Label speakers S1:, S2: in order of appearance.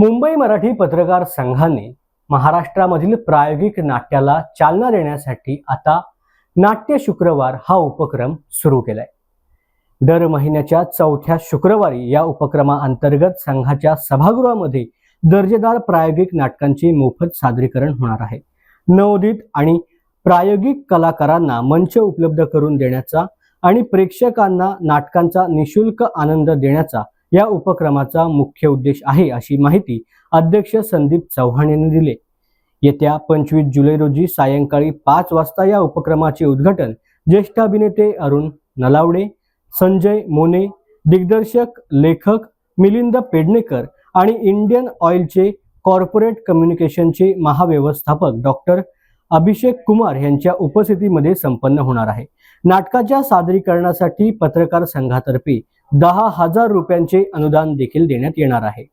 S1: मुंबई मराठी पत्रकार संघाने महाराष्ट्रामधील प्रायोगिक नाट्याला चालना देण्यासाठी आता नाट्य शुक्रवार हा उपक्रम सुरू केलाय. दर महिन्याच्या चौथ्या शुक्रवारी या उपक्रमाअंतर्गत संघाच्या सभागृहामध्ये दर्जेदार प्रायोगिक नाटकांचे मोफत सादरीकरण होणार आहे. नवोदित आणि प्रायोगिक कलाकारांना मंच उपलब्ध करून देण्याचा आणि प्रेक्षकांना नाटकांचा निशुल्क आनंद देण्याचा या उपक्रमाचा मुख्य उद्देश आहे अशी माहिती अध्यक्ष संदीप चव्हाण यांनी दिली. येत्या पंचवीस जुलै रोजी सायंकाळी पाच वाजता या उपक्रमाचे उद्घाटन ज्येष्ठ अभिनेते अरुण नलावडे संजय मोने दिग्दर्शक लेखक मिलिंद पेडणेकर आणि इंडियन ऑइलचे कॉर्पोरेट कम्युनिकेशनचे महाव्यवस्थापक डॉक्टर अभिषेक कुमार यांच्या उपस्थितीमध्ये संपन्न होणार आहे. नाटकाच्या सादरीकरणासाठी पत्रकार संघातर्फे दहा हजार रुपयांचे अनुदान देखील देण्यात येणार आहे.